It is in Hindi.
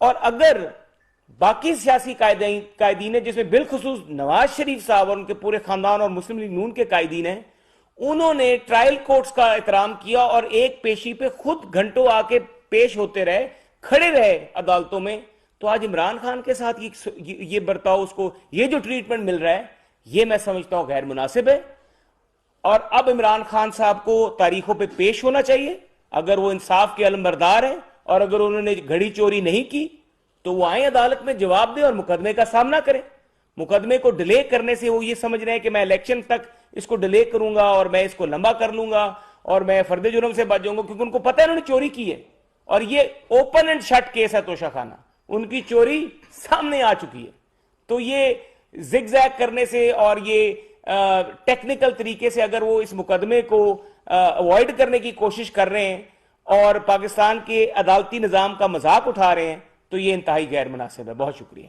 और अगर बाकी सियासी कायदीन है, जिसमें बिलखसूस नवाज़ शरीफ साहब और उनके पूरे खानदान और मुस्लिम लीग नून के कायदीन हैं, उन्होंने ट्रायल कोर्ट्स का एहतराम किया और एक पेशी पे खुद घंटों आके पेश होते रहे, खड़े रहे अदालतों में तो आज इमरान खान के साथ ये बर्ताव उसको ये जो ट्रीटमेंट मिल रहा है, ये मैं समझता हूँ गैर मुनासिब है। और अब इमरान खान साहब को तारीखों पे पेश होना चाहिए। अगर वो इंसाफ के अलमबरदार है और अगर उन्होंने घड़ी चोरी नहीं की तो वो आए अदालत में जवाब दे और मुकदमे का सामना करें। मुकदमे को डिले करने से वो ये समझ रहे हैं कि मैं इलेक्शन तक इसको डिले करूँगा और मैं इसको लंबा कर लूँगा और मैं फर्द जुर्म से बच जाऊँगा, क्योंकि उनको पता है उन्होंने चोरी की है। और ये ओपन एंड शट केस है तोशा खाना। उनकी चोरी सामने आ चुकी है। तो ये जिग करने से और ये टेक्निकल तरीके से अगर वो इस मुकदमे को अवॉइड करने की कोशिश कर रहे हैं और पाकिस्तान के अदालती निज़ाम का मज़ाक उठा रहे हैं तो ये इंतहाई गैर मुनासिब है। बहुत शुक्रिया।